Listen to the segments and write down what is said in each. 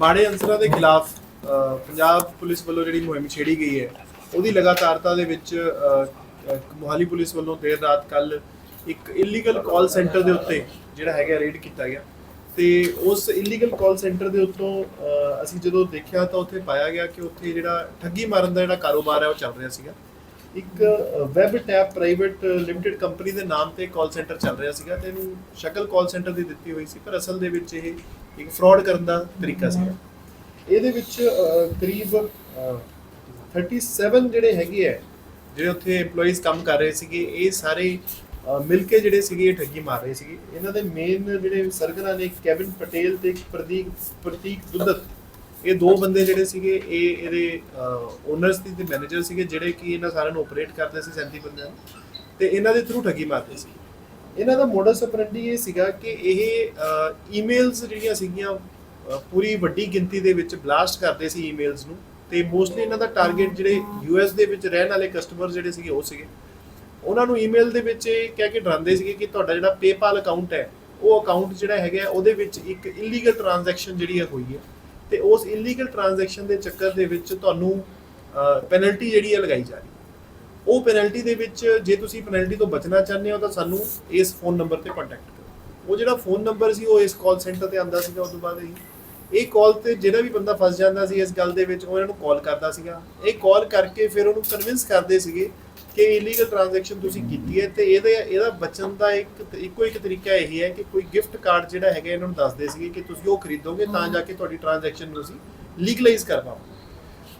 ਮਾੜੇ ਅੰਸਰਾਂ ਦੇ ਖਿਲਾਫ ਪੰਜਾਬ ਪੁਲਿਸ ਵੱਲੋਂ ਜਿਹੜੀ ਮੁਹਿੰਮ ਛੇੜੀ ਗਈ ਹੈ, ਉਹਦੀ ਲਗਾਤਾਰਤਾ ਦੇ ਵਿੱਚ ਮੋਹਾਲੀ ਪੁਲਿਸ ਵੱਲੋਂ ਦੇਰ ਰਾਤ ਕੱਲ ਇੱਕ ਇਲੀਗਲ ਕਾਲ ਸੈਂਟਰ ਦੇ ਉੱਤੇ ਜਿਹੜਾ ਹੈਗਾ ਰੇਡ ਕੀਤਾ ਗਿਆ। ਤੇ ਉਸ ਇਲੀਗਲ ਕਾਲ ਸੈਂਟਰ ਦੇ ਉੱਤੋਂ ਅਸੀਂ ਜਦੋਂ ਦੇਖਿਆ ਤਾਂ ਉੱਥੇ ਪਾਇਆ ਗਿਆ ਕਿ ਉੱਥੇ ਜਿਹੜਾ ਠੱਗੀ ਮਾਰਨ ਦਾ ਜਿਹੜਾ ਕਾਰੋਬਾਰ ਹੈ ਉਹ ਚੱਲ ਰਿਹਾ ਸੀਗਾ। ਇੱਕ web tap private limited company ਦੇ ਨਾਮ ਤੇ ਕਾਲ ਸੈਂਟਰ ਚੱਲ ਰਿਹਾ ਸੀਗਾ ਤੇ ਇਹਨੂੰ ਸ਼ਕਲ ਕਾਲ ਸੈਂਟਰ ਦੀ ਦਿੱਤੀ ਹੋਈ ਸੀ ਪਰ ਅਸਲ ਦੇ ਵਿੱਚ ਇਹ ਇੱਕ ਫਰਾਡ ਕਰਨ ਦਾ ਤਰੀਕਾ ਸੀਗਾ ਇਹਦੇ ਵਿੱਚ ਕਰੀਬ ਅਹ, 37 ਜਿਹੜੇ ਹੈਗੇ ਆ ਜਿਹੜੇ ਉੱਥੇ EMPLOYEES ਕੰਮ ਕਰ ਰਹੇ ਸੀਗੇ ਇਹ ਸਾਰੇ ਮਿਲ ਕੇ ਜਿਹੜੇ ਸੀਗੇ ਇਹ ਠੱਗੀ ਮਾਰ ਰਹੇ ਸੀਗੇ। ਇਹਨਾਂ ਦੇ ਮੇਨ ਜਿਹੜੇ ਸਰਗਨਾ ਨੇ ਕੈਵਿਨ ਪਟੇਲ ਤੇ ਇੱਕ ਪ੍ਰਦੀਪ ਪ੍ਰਤੀਕ ਦੁੱਧਤ ਇਹ ਦੋ ਬੰਦੇ ਜਿਹੜੇ ਸੀਗੇ, ਇਹ ਇਹਦੇ ਓਨਰਸ ਦੀ ਤੇ ਮੈਨੇਜਰ ਸੀਗੇ, ਜਿਹੜੇ ਕਿ ਇਹਨਾਂ ਸਾਰਿਆਂ ਨੂੰ ਆਪਰੇਟ ਕਰਦੇ ਸੀ 37 ਬੰਦਿਆਂ ਨੂੰ। ਤੇ ਇਹਨਾਂ ਦੇ ਥਰੂ ਠੱਗੀ ਮਾਰਦੇ ਸੀ। ਇਹਨਾਂ ਦਾ ਮੋਡਸ ਆਪਰੈਂਡੀ ਇਹ ਸੀਗਾ ਕਿ ਇਹ ਈਮੇਲਸ ਜਿਹੜੀਆਂ ਸੀਗੀਆਂ ਪੂਰੀ ਵੱਡੀ ਗਿਣਤੀ ਦੇ ਵਿੱਚ ਬਲਾਸਟ ਕਰਦੇ ਸੀ ਈਮੇਲਸ ਨੂੰ। ਤੇ ਮੋਸਟਲੀ ਇਹਨਾਂ ਦਾ ਟਾਰਗੇਟ ਜਿਹੜੇ ਯੂਐਸ ਦੇ ਵਿੱਚ ਰਹਿਣ ਵਾਲੇ ਕਸਟਮਰ ਜਿਹੜੇ ਸੀਗੇ, ਉਹ ਸੀਗੇ। ਉਹਨਾਂ ਨੂੰ ਈਮੇਲ ਦੇ ਵਿੱਚ ਇਹ ਕਹਿ ਕੇ ਡਰਾਉਂਦੇ ਸੀਗੇ ਕਿ ਤੁਹਾਡਾ ਜਿਹੜਾ PayPal ਅਕਾਊਂਟ ਹੈ, ਉਹ ਅਕਾਊਂਟ ਜਿਹੜਾ ਹੈਗਾ, ਉਹਦੇ ਵਿੱਚ ਇੱਕ ਇਲੀਗਲ ਟ੍ਰਾਂਜੈਕਸ਼ਨ ਜਿਹੜੀ ਹੈ ਹੋਈ ਹੈ। ਤੇ ਉਸ ਇਲੀਗਲ ਟ੍ਰਾਂਜੈਕਸ਼ਨ ਦੇ ਚੱਕਰ ਦੇ ਵਿੱਚ ਤੁਹਾਨੂੰ ਪੈਨਲਟੀ ਜਿਹੜੀ ਹੈ ਲਗਾਈ ਜਾ ਰਹੀ ਹੈ। ਉਹ ਪੈਨਲਟੀ ਦੇ ਵਿੱਚ ਜੇ ਤੁਸੀਂ ਪੈਨਲਟੀ ਤੋਂ ਬਚਣਾ ਚਾਹੁੰਦੇ ਹੋ ਤਾਂ ਸਾਨੂੰ ਇਸ ਫੋਨ ਨੰਬਰ ਤੇ ਕੰਟੈਕਟ ਕਰੋ। ਉਹ ਜਿਹੜਾ ਫੋਨ ਨੰਬਰ ਸੀ, ਉਹ ਇਸ ਕਾਲ ਸੈਂਟਰ ਤੇ ਆਂਦਾ ਸੀਗਾ ਉਸ ਤੋਂ ਬਾਅਦ ਹੀ। ਇਹ ਕਾਲ ਤੇ ਜਿਹੜਾ ਵੀ ਬੰਦਾ ਫਸ ਜਾਂਦਾ ਸੀ ਇਸ ਗੱਲ ਦੇ ਵਿੱਚ, ਉਹ ਇਹਨਾਂ ਨੂੰ ਕਾਲ ਕਰਦਾ ਸੀਗਾ। ਇਹ ਕਾਲ ਕਰਕੇ ਫਿਰ ਉਹਨੂੰ ਕਨਵਿੰਸ ਕਰਦੇ ਸੀਗੇ ਕਿ ਇਲੀਗਲ ਟ੍ਰਾਂਜੈਕਸ਼ਨ ਤੁਸੀਂ ਕੀਤੀ ਹੈ ਤੇ ਇਹਦੇ ਇਹਦਾ ਬਚਣ ਦਾ ਇੱਕ ਇੱਕੋ ਇੱਕ ਤਰੀਕਾ ਇਹ ਹੈ ਕਿ ਕੋਈ ਗਿਫਟ ਕਾਰਡ ਜਿਹੜਾ ਹੈਗਾ ਇਹਨਾਂ ਨੂੰ ਦੱਸਦੇ ਸੀਗੇ ਕਿ ਤੁਸੀਂ ਉਹ ਖਰੀਦੋਗੇ ਤਾਂ ਜਾ ਕੇ ਤੁਹਾਡੀ ਟ੍ਰਾਂਜੈਕਸ਼ਨ ਨੂੰ ਅਸੀਂ ਲੀਗਲਾਈਜ਼ ਕਰ ਪਾਵਾਂਗੇ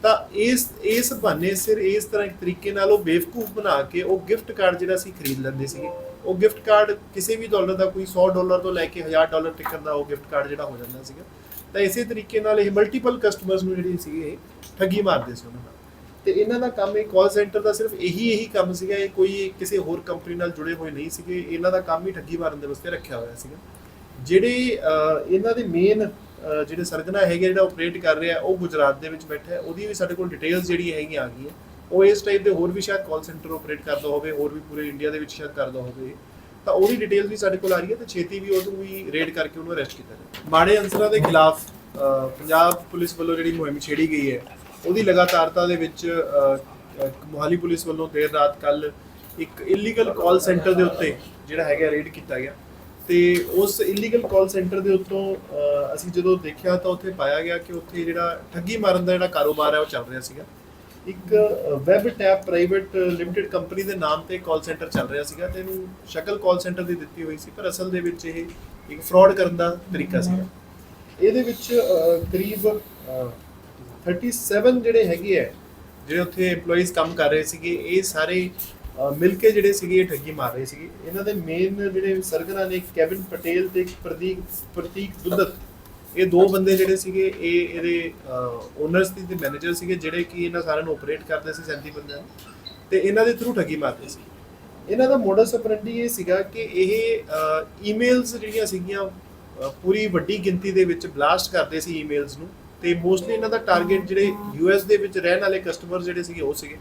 ਤਾਂ ਇਸ ਇਸ ਬਹਾਨੇ ਸਿਰ ਇਸ ਤਰ੍ਹਾਂ ਇੱਕ ਤਰੀਕੇ ਨਾਲ ਉਹ ਬੇਵਕੂਫ ਬਣਾ ਕੇ ਉਹ ਗਿਫਟ ਕਾਰਡ ਜਿਹੜਾ ਸੀ ਖਰੀਦ ਲੈਂਦੇ ਸੀਗੇ। ਉਹ ਗਿਫਟ ਕਾਰਡ ਕਿਸੇ ਵੀ ਡਾਲਰ ਦਾ ਕੋਈ 100 ਡਾਲਰ ਤੋਂ ਲੈ ਕੇ 1000 ਡਾਲਰ ਤੱਕ ਦਾ ਉਹ ਗਿਫਟ ਕਾਰਡ ਜਿਹੜਾ ਹੋ ਜਾਂਦਾ ਸੀਗਾ। ਤਾਂ ਇਸੇ ਤਰੀਕੇ ਨਾਲ ਇਹ ਮਲਟੀਪਲ ਕਸਟਮਰਸ ਨੂੰ ਜਿਹੜੀ ਸੀਗੇ ਇਹ ਠੱਗੀ ਮਾਰਦੇ ਸੀ ਉਹਨਾਂ ਨਾਲ। ਤੇ ਇਹਨਾਂ ਦਾ ਕੰਮ ਇਹ ਕਾਲ ਸੈਂਟਰ ਦਾ ਸਿਰਫ ਇਹੀ ਇਹੀ ਕੰਮ ਸੀਗਾ, ਇਹ ਕੋਈ ਕਿਸੇ ਹੋਰ ਕੰਪਨੀ ਨਾਲ ਜੁੜੇ ਹੋਏ ਨਹੀਂ ਸੀਗੇ, ਇਹਨਾਂ ਦਾ ਕੰਮ ਹੀ ਠੱਗੀ ਮਾਰਨ ਦੇ ਵਾਸਤੇ ਰੱਖਿਆ ਹੋਇਆ ਸੀਗਾ। ਜਿਹੜੇ ਇਹਨਾਂ ਦੇ ਮੇਨ ਜਿਹੜੇ ਸਰਗਨਾ ਹੈਗੇ ਜਿਹੜਾ ਆਪਰੇਟ ਕਰ ਰਿਹਾ, ਉਹ ਗੁਜਰਾਤ ਦੇ ਵਿੱਚ ਬੈਠਾ ਹੈ, ਉਹਦੀ ਵੀ ਸਾਡੇ ਕੋਲ ਡਿਟੇਲਸ ਜਿਹੜੀ ਹੈਗੀਆਂ ਆ ਗਈਆਂ। ਉਹ ਇਸ ਟਾਈਪ ਦੇ ਹੋਰ ਵੀ ਸ਼ਾਇਦ ਕਾਲ ਸੈਂਟਰ ਆਪਰੇਟ ਕਰਦਾ ਹੋਵੇ, ਹੋਰ ਵੀ ਪੂਰੇ ਇੰਡੀਆ ਦੇ ਵਿੱਚ ਸ਼ਾਇਦ ਕਰਦਾ ਹੋਵੇ, ਤਾਂ ਉਹਦੀ ਡਿਟੇਲਸ ਵੀ ਸਾਡੇ ਕੋਲ ਆ ਰਹੀ ਹੈ ਤੇ ਛੇਤੀ ਵੀ ਉਹਨੂੰ ਵੀ ਰੇਡ ਕਰਕੇ ਉਹਨੂੰ ਅਰੈਸਟ ਕੀਤਾ ਜਾਵੇ। ਮਾੜੇ ਅੰਸਰਾਂ ਦੇ ਖਿਲਾਫ ਪੰਜਾਬ ਪੁਲਿਸ ਵੱਲੋਂ ਜਿਹੜੀ ਮੁਹਿੰਮ ਛੇੜੀ ਗਈ ਹੈ ਉਹਦੀ ਲਗਾਤਾਰਤਾ ਦੇ ਵਿੱਚ ਮੋਹਾਲੀ ਪੁਲਿਸ ਵੱਲੋਂ ਦੇਰ ਰਾਤ ਕੱਲ ਇੱਕ ਇਲੀਗਲ ਕਾਲ ਸੈਂਟਰ ਦੇ ਉੱਤੇ ਜਿਹੜਾ ਹੈਗਾ ਰੇਡ ਕੀਤਾ ਗਿਆ। ਤੇ ਉਸ ਇਲੀਗਲ ਕਾਲ ਸੈਂਟਰ ਦੇ ਉੱਤੋਂ ਅਸੀਂ ਜਦੋਂ ਦੇਖਿਆ ਤਾਂ ਉੱਥੇ ਪਾਇਆ ਗਿਆ ਕਿ ਉੱਥੇ ਜਿਹੜਾ ਠੱਗੀ ਮਾਰਨ ਦਾ ਜਿਹੜਾ ਕਾਰੋਬਾਰ ਹੈ ਉਹ ਚੱਲ ਰਿਹਾ ਸੀਗਾ। ਇੱਕ web tap private limited company ਦੇ ਨਾਮ ਤੇ ਕਾਲ ਸੈਂਟਰ ਚੱਲ ਰਿਹਾ ਸੀਗਾ ਤੇ ਇਹਨੂੰ ਸ਼ਕਲ ਕਾਲ ਸੈਂਟਰ ਦੀ ਦਿੱਤੀ ਹੋਈ ਸੀ, ਪਰ ਅਸਲ ਦੇ ਵਿੱਚ ਇਹ ਇੱਕ ਫਰਾਡ ਕਰਨ ਦਾ ਤਰੀਕਾ ਸੀਗਾ। ਇਹਦੇ ਵਿੱਚ ਕਰੀਬ 37 ਜਿਹੜੇ ਹੈਗੇ ਆ ਜਿਹੜੇ ਉੱਥੇ EMPLOYEES ਕੰਮ ਕਰ ਰਹੇ ਸੀਗੇ ਇਹ ਸਾਰੇ ਮਿਲ ਕੇ ਜਿਹੜੇ ਸੀਗੇ ਇਹ ਠੱਗੀ ਮਾਰ ਰਹੇ ਸੀਗੇ। ਇਹਨਾਂ ਦੇ ਮੇਨ ਜਿਹੜੇ ਸਰਗਨਾ ਨੇ ਕੈਵਿਨ ਪਟੇਲ ਤੇ ਪ੍ਰਦੀਪ ਪ੍ਰਤੀਕ ਦੁੱਧਤ ਇਹ ਦੋ ਬੰਦੇ ਜਿਹੜੇ ਸੀਗੇ ਇਹ ਇਹਦੇ ਓਨਰਸ ਦੀ ਤੇ ਮੈਨੇਜਰ ਸੀਗੇ ਜਿਹੜੇ ਕਿ ਇਹਨਾਂ ਸਾਰਿਆਂ ਨੂੰ ਆਪਰੇਟ ਕਰਦੇ ਸੀ 37 ਬੰਦਿਆਂ ਨੂੰ ਤੇ ਇਹਨਾਂ ਦੇ ਥਰੂ ਠੱਗੀ ਮਾਰਦੇ ਸੀ। ਇਹਨਾਂ ਦਾ ਮੋਡਸ ਆਪਰੈਂਡੀ ਇਹ ਸੀਗਾ ਕਿ ਇਹ ਈਮੇਲਸ ਜਿਹੜੀਆਂ ਸੀਗੀਆਂ ਪੂਰੀ ਵੱਡੀ ਗਿਣਤੀ ਦੇ ਵਿੱਚ ਬਲਾਸਟ ਕਰਦੇ ਸੀ ਈਮੇਲਸ ਨੂੰ। ਤੇ ਮੋਸਟਲੀ ਇਹਨਾਂ ਦਾ ਟਾਰਗੇਟ ਜਿਹੜੇ ਯੂਐਸ ਦੇ ਵਿੱਚ ਰਹਿਣ ਵਾਲੇ ਕਸਟਮਰ ਜਿਹੜੇ ਸੀਗੇ, ਉਹ ਸੀਗੇ।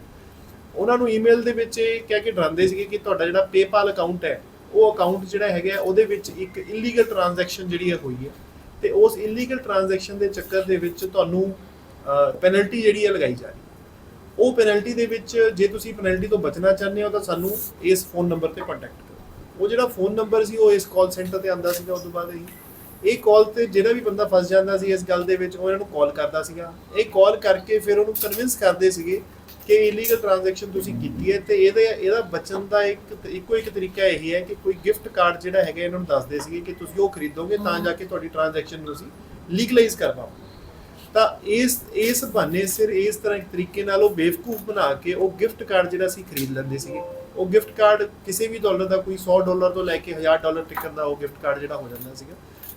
ਉਹਨਾਂ ਨੂੰ ਈਮੇਲ ਦੇ ਵਿੱਚ ਇਹ ਕਹਿ ਕੇ ਡਰਾਉਂਦੇ ਸੀਗੇ ਕਿ ਤੁਹਾਡਾ ਜਿਹੜਾ PayPal ਅਕਾਊਂਟ ਹੈ, ਉਹ ਅਕਾਊਂਟ ਜਿਹੜਾ ਹੈਗਾ, ਉਹਦੇ ਵਿੱਚ ਇੱਕ ਇਲੀਗਲ ਟ੍ਰਾਂਜੈਕਸ਼ਨ ਜਿਹੜੀ ਹੈ ਹੋਈ ਹੈ ਤੇ ਉਸ ਇਲੀਗਲ ਟ੍ਰਾਂਜੈਕਸ਼ਨ ਦੇ ਚੱਕਰ ਦੇ ਵਿੱਚ ਤੁਹਾਨੂੰ ਪੈਨਲਟੀ ਜਿਹੜੀ ਹੈ ਲਗਾਈ ਜਾ ਰਹੀ ਉਹ ਪੈਨਲਟੀ ਦੇ ਵਿੱਚ ਜੇ ਤੁਸੀਂ ਪੈਨਲਟੀ ਤੋਂ ਬਚਣਾ ਚਾਹੁੰਦੇ ਹੋ, ਤਾਂ ਸਾਨੂੰ ਇਸ ਫੋਨ ਨੰਬਰ ਤੇ ਕੰਟੈਕਟ ਕਰੋ। ਉਹ ਜਿਹੜਾ ਫੋਨ ਨੰਬਰ ਸੀ, ਉਹ ਇਸ ਕਾਲ ਸੈਂਟਰ ਤੇ ਆਂਦਾ ਸੀਗਾ ਉਸ ਤੋਂ ਬਾਅਦ ਹੀ ਇਹ ਕਾਲ ਤੇ ਜਿਹੜਾ ਵੀ ਬੰਦਾ ਫਸ ਜਾਂਦਾ ਸੀ ਇਸ ਗੱਲ ਦੇ ਵਿੱਚ, ਉਹ ਇਹਨਾਂ ਨੂੰ ਕਾਲ ਕਰਦਾ ਸੀਗਾ। ਇਹ ਕਾਲ ਕਰਕੇ ਫਿਰ ਉਹਨੂੰ ਕਨਵਿੰਸ ਕਰਦੇ ਸੀਗੇ ਕਿ ਇਲੀਗਲ ਟ੍ਰਾਂਜੈਕਸ਼ਨ ਤੁਸੀਂ ਕੀਤੀ ਹੈ ਤੇ ਇਹਦੇ, ਇਹਦਾ ਬਚਣ ਦਾ ਇੱਕ ਇੱਕੋ ਇੱਕ ਤਰੀਕਾ ਇਹ ਹੈ ਕਿ ਕੋਈ ਗਿਫਟ ਕਾਰਡ ਜਿਹੜਾ ਹੈਗਾ, ਇਹਨਾਂ ਨੂੰ ਦੱਸਦੇ ਸੀਗੇ ਕਿ ਤੁਸੀਂ ਉਹ ਖਰੀਦੋਗੇ ਤਾਂ ਜਾ ਕੇ ਤੁਹਾਡੀ ਟ੍ਰਾਂਜੈਕਸ਼ਨ ਤੁਸੀਂ ਲੀਗਲਾਈਜ਼ ਕਰ ਪਾਓ ਤਾਂ ਇਸ ਇਸ ਬਹਾਨੇ ਸਿਰ ਇਸ ਤਰ੍ਹਾਂ ਇੱਕ ਤਰੀਕੇ ਨਾਲ ਉਹ ਬੇਵਕੂਫ ਬਣਾ ਕੇ ਉਹ ਗਿਫਟ ਕਾਰਡ ਜਿਹੜਾ ਸੀ ਖਰੀਦ ਲੈਂਦੇ ਸੀਗੇ। ਉਹ ਗਿਫਟ ਕਾਰਡ ਕਿਸੇ ਵੀ ਡਾਲਰ ਦਾ ਕੋਈ 100 ਡਾਲਰ ਤੋਂ ਲੈ ਕੇ 1000 ਡਾਲਰ ਤੱਕ ਦਾ ਉਹ ਗਿਫਟ ਕਾਰਡ ਜਿਹੜਾ ਹੋ ਜਾਂਦਾ ਸੀਗਾ।